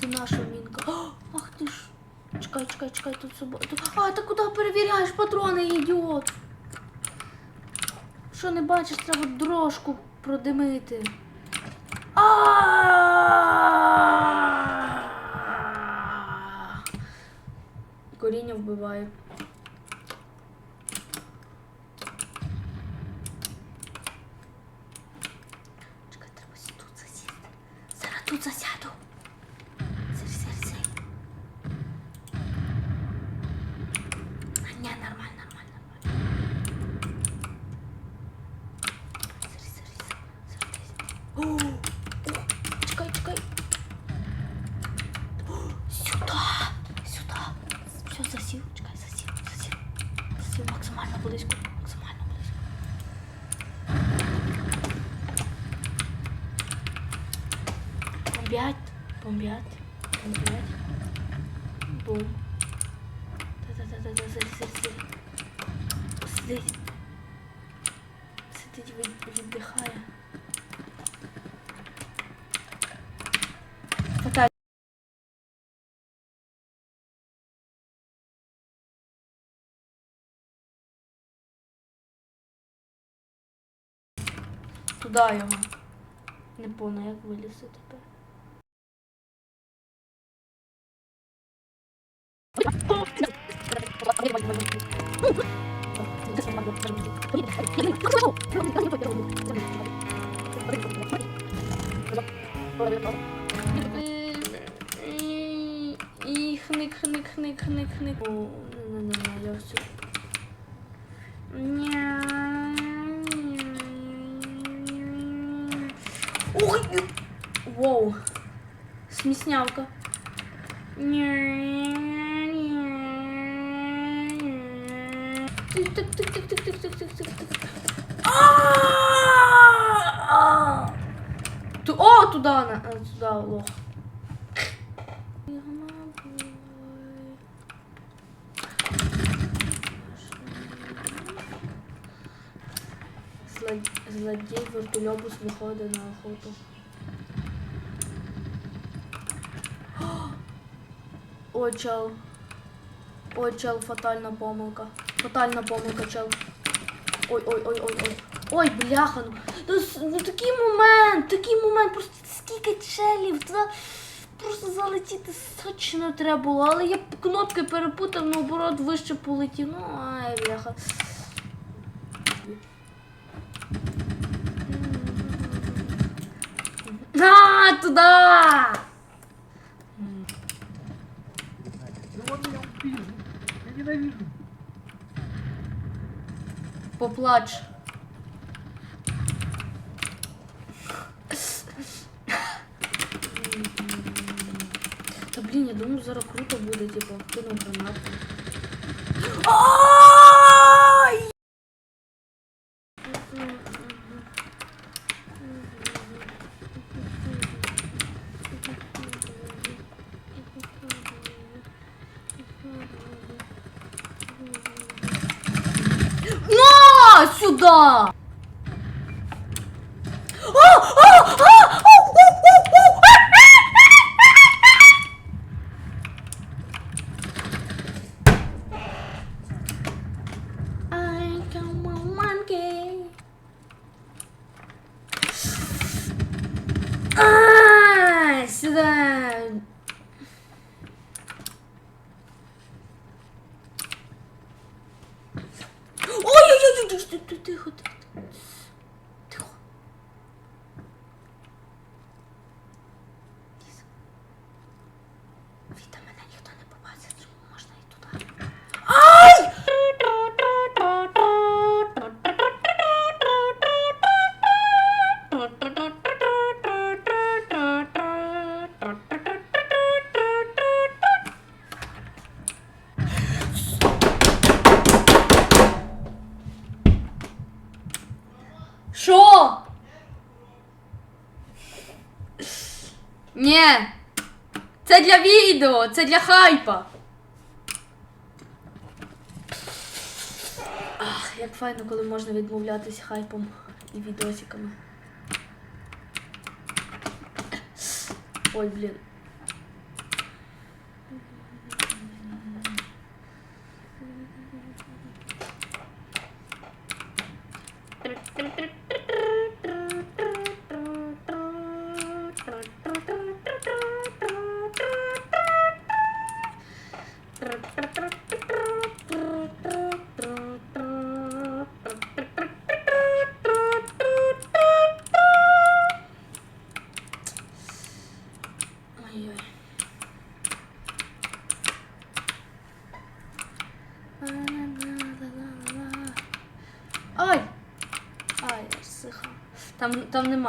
це наша мінка. Ах ти ж. Чекай, чекай, чекай, тут собою. А, ти куди перевіряєш патрони, ідіот? Що не бачиш, треба дорожку продимити. А! Коріння вбиває. Чекай, треба тут засісти. Зараз тут засяду. Сидить, віддихає. Туди його. Не понял, як вилізти тепер. Thank you. І хник, хник, хник, хник, хник. О, не, не, не, я все. Ой! Воу. Сміснявка. Тик, туда, на- э, туда, лох. Зло- Злодій вертольобус виходить на охоту. Ой, чел. Ой, чел, фатальна помилка. Фатальна помилка, чел. Ой, ой, бляха, ну, ну такий момент, такий момент, просто скільки челів, туди просто залетіти сочно треба було, але я кнопки перепутав, наоборот, вище полетів. Ну, ай, бляха. А, туда! Ну блін, я думаю, зараз круто буде, типу, кину гранату. Сюда! Fita. відео, це для хайпа. Ах, як файно, коли можна відмовлятися хайпом і відосиками. Ой, блін.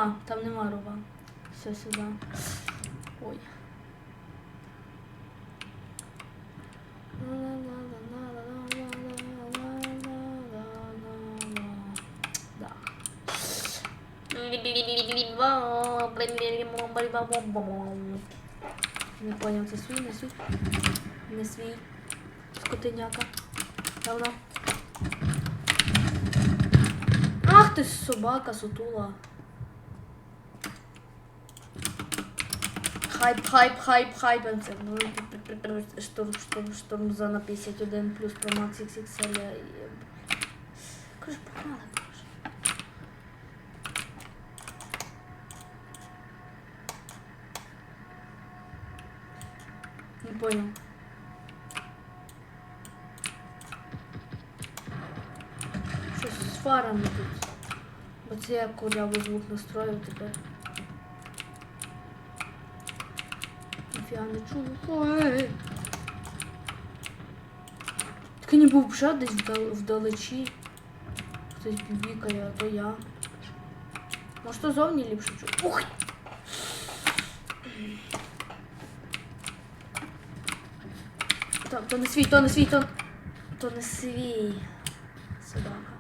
Нема, там нема рова. Все сюди. Ой. Не понял, це свій, не свій. Не свій. Скотиняка. Давно. Ах ти собака, сутула. Хайп, хайп, хайп, хайп. Ну, штурм, штурм, штурм зона 51 плюс про Max XXL. я- погнали, короче. Не понял. Щось з фарами тут. Бо це я курявий звук настроїв тепер. Ніфіга не чую. Так ніби вже десь вдал- вдалечі. Хтось бібікає, а то я. Може то зовні ліпше чую. Ух! То, то не свій, то не свій, то, то не свій. Собака.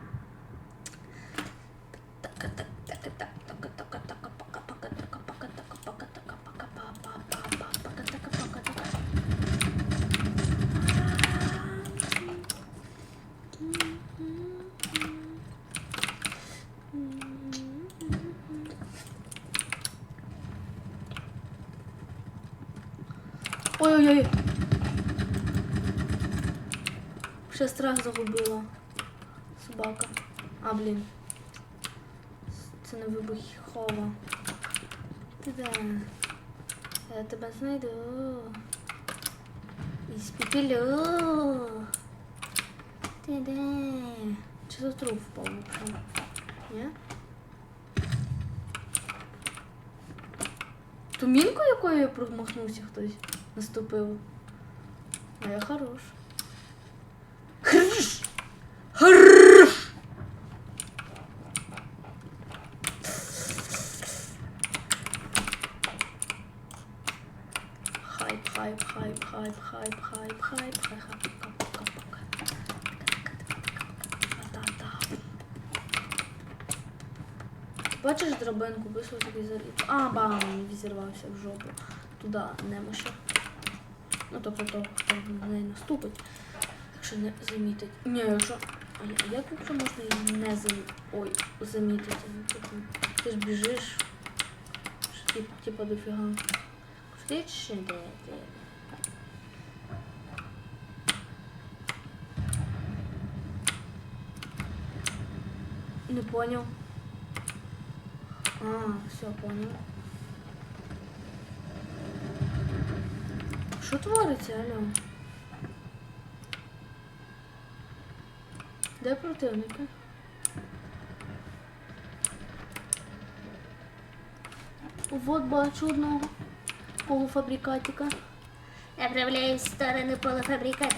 Ой-ой-ой. Ще страх загубила. Собака. А, блін. Це не вибухова. Де? Я тебе знайду. І спіпілю. Ти де? Чи за труп впав? Ні? Ту мінку, якою я промахнувся хтось наступив. А я хорош. Хорош! Хорош! Хайп, хайп, хайп, хайп, хайп, хайп, хайп, хайп, хайп, Бачиш драбинку, вийшов такий заліт. А, бам, відзірвався в жопу. Туди немоща. Ну, тобто того, хто на неї наступить, якщо не замітить. Ні, якщо. А як якщо можна її не замітити? Ой, замітити. Ну, типу, Ти ж біжиш. Що, типу, типа дофіга. Ти чи де ти? Не понял. А, все, понял. Що твориться, алло? Де противники? Вот бачу одного полуфабрикатика. Направляюсь в сторону полуфабриката.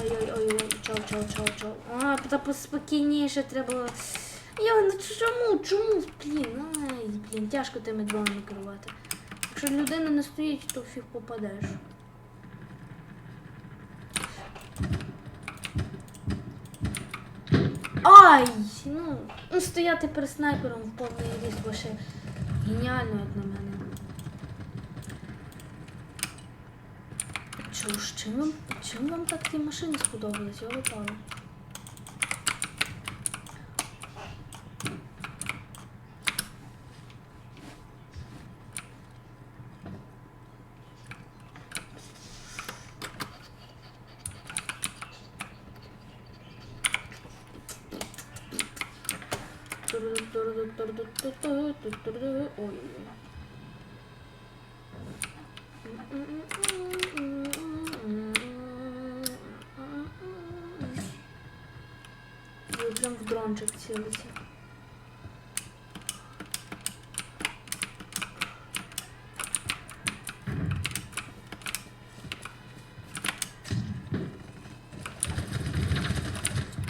Ой-ой-ой, чау, чау, чау, чау. А, та поспокійніше треба. Я ну чому, чому? Блін, ай, блін, тяжко тими дронами керувати. Якщо людина не стоїть, то фіг попадеш. Ай! Ну, ну стояти перед снайпером в повний ріст ваше геніально, як на мене. Чого ж, чим вам, чим вам так ті машини сподобались? Я випала. Ой-ой-ой. Ви прям в дрончик цілиться.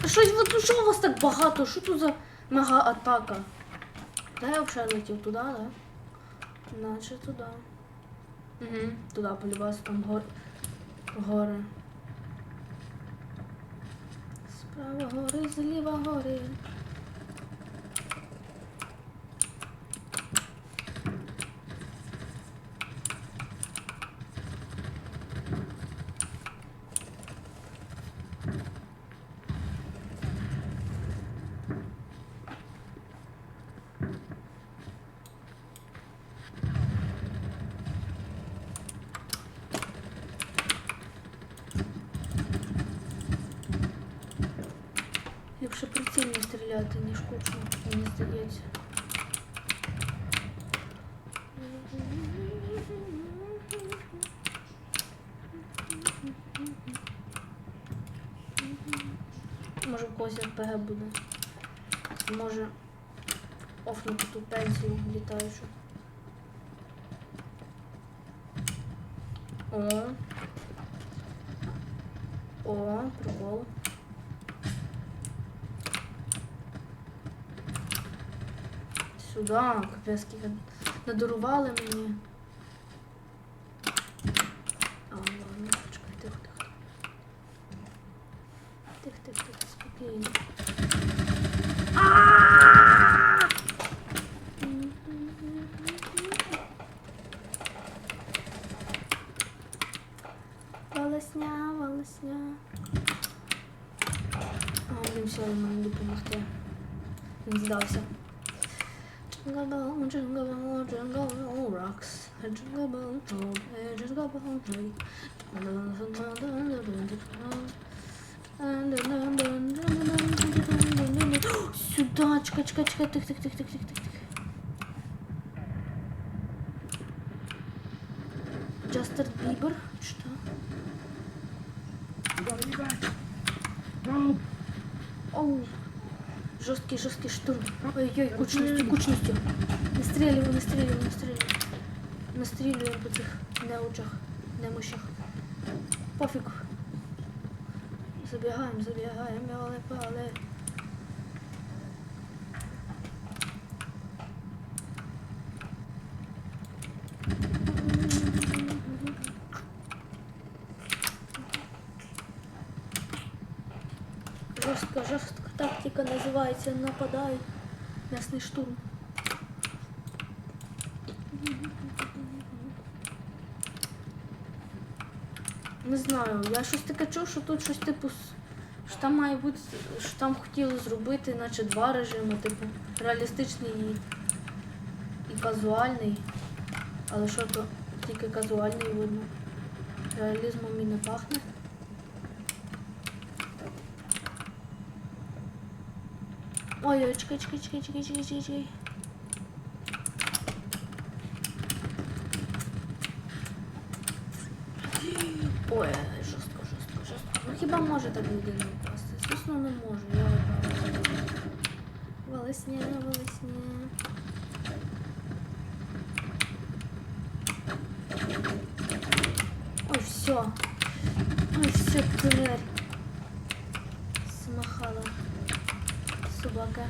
Щось ви що у вас так багато? Що тут за мега атака? Де я вообще летів? Туди, да? Наче туди. Угу, туди полюбас, там гор... гори. Справа гори, зліва гори. Ліпше прицільно стріляти, ніж кучно, мені здається. Може в когось РПГ буде. Може офнути ту пенсію літаючу. О. О, прикол. Сюди, капець, надарували мені. А, ладно, почекай, тихо, тихо. Тихо, тихо, тихо, спокійно. Чекай, чекай, чекай, тих, тих, тих, тих, тих, тих. Джастер Бибер, что? Оу. Жорсткий, жорсткий штурм. Ой-ой, кучностью, кучностью. Настрілюємо, настрілюємо, настрілюємо. Настрілюємо по цих неучах, немощах. Пофіг. Забігаємо, забігаємо, але пали. Жорстка, тактика називається нападай. М'ясний штурм. Не знаю, я щось таке чув, що тут щось типу. Що там має бути, що там хотіли зробити, наче два режими, типу, реалістичний і, і казуальний. Але що то тільки казуальний видно. Реалізмом і не пахне. Ой, ой, чекай, чекай, чекай, чекай, чекай, чекай, чекай. Ой, жорстко, жорстко, жорстко. Ну хіба може так людина впасти? Звісно, не може. Я Волосня, волосня. Ой, все. Ой, все, тварь. Собака.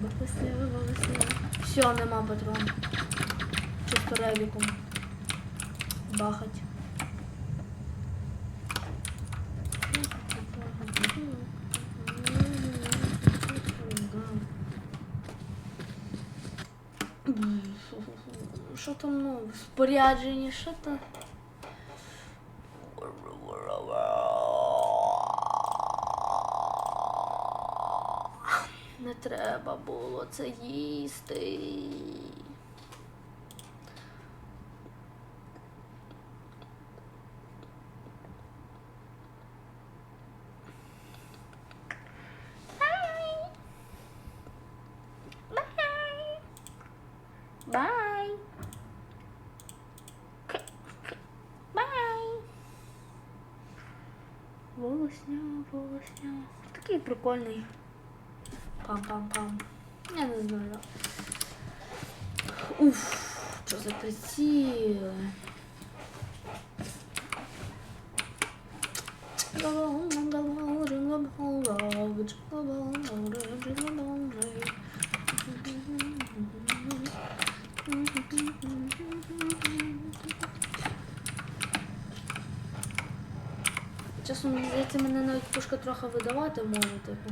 Волосня, волосня. Все, нема патрон. Чисто ревіком. Бахать. Що там, в спорядженні, що там? треба було це їсти. Bye. Bye. Волосня, волосня. Такий прикольний. Пам-пам-пам. Я не знаю. Уф, що за приціл. Мені здається, мене навіть пушка трохи видавати може, типу.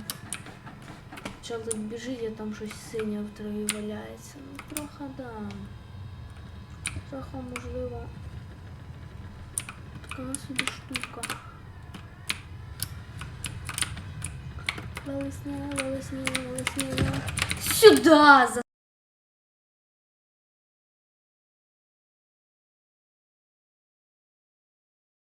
Чел тут біжить, а там щось синє в траві валяється. Ну, трохи да. Трохи можливо. Така собі штука. Волосня, волосня, волосня. Сюда! За